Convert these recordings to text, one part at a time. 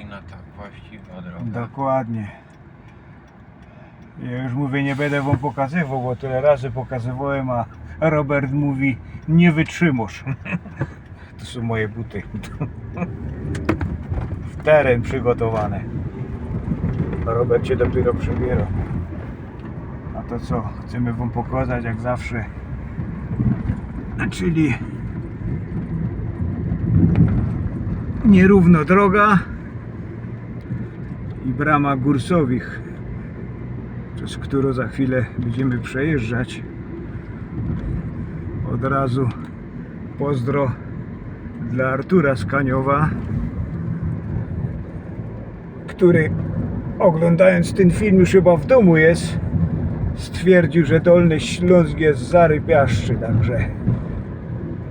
Dolina ta właściwa droga. Dokładnie. Ja już mówię, nie będę wam pokazywał, bo tyle razy pokazywałem, a Robert mówi, nie wytrzymasz. To są moje buty. W teren przygotowane. Robert się dopiero przebiera. A to co, chcemy wam pokazać jak zawsze. Czyli nierówno droga i brama Gursowich, przez którą za chwilę będziemy przejeżdżać. Od razu pozdro dla Artura z Kaniowa, który oglądając ten film już chyba w domu jest, stwierdził, że Dolny Śląsk jest zarypiaszczy, także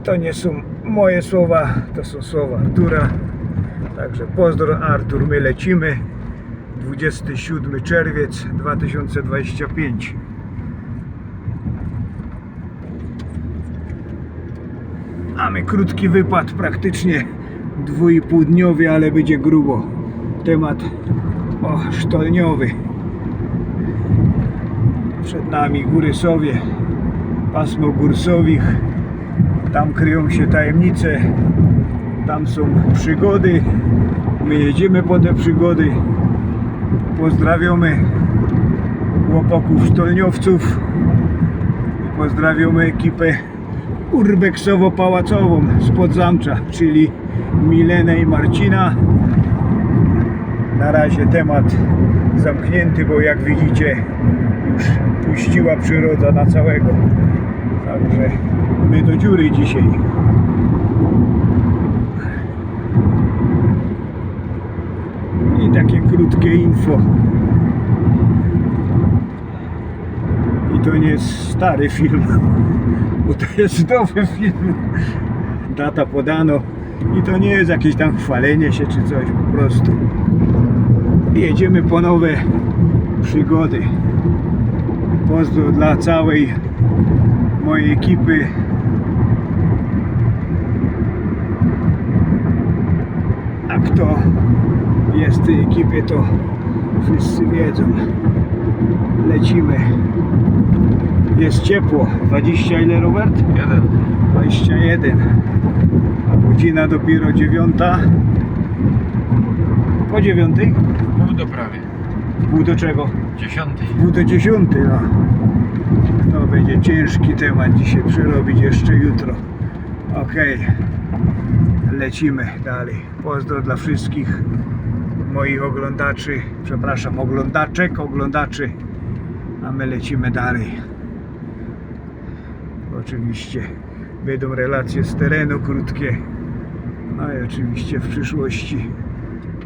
to nie są moje słowa, to są słowa Artura. Także pozdro Artur, my lecimy. 27 czerwiec 2025. Mamy krótki wypad, praktycznie dwójpółdniowy, ale będzie grubo. Temat o, sztolniowy. Przed nami góry Sowie, pasmo gór Sowich. Tam kryją się tajemnice, tam są przygody. My jedziemy po te przygody. Pozdrawiamy chłopaków sztolniowców i pozdrawiamy ekipę urbeksowo-pałacową z Zamcza, czyli Milenę i Marcina. Na razie temat zamknięty, bo jak widzicie już puściła przyroda na całego. Także my do dziury dzisiaj. I info. I to nie jest stary film, bo to jest nowy film. Data podano i to nie jest jakieś tam chwalenie się czy coś, po prostu. Jedziemy po nowe przygody. Pozdro dla całej mojej ekipy. Kto jest w tej ekipie, to wszyscy wiedzą. Lecimy. Jest ciepło. 20 ile Robert? Jeden. 21. A godzina dopiero 9. Po 9? Pół do prawie. Pół do czego? Dziesiąty. Pół do 10. No. To będzie ciężki temat dzisiaj przerobić jeszcze jutro. Okej. Lecimy dalej. Pozdro dla wszystkich moich oglądaczy, przepraszam, oglądaczek, oglądaczy, a my lecimy dalej. Oczywiście będą relacje z terenu krótkie, no i oczywiście w przyszłości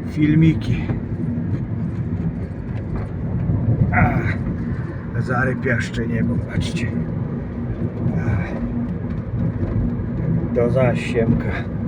filmiki. Ach, zarypiaszcze niebo, patrzcie. Do zasiemka.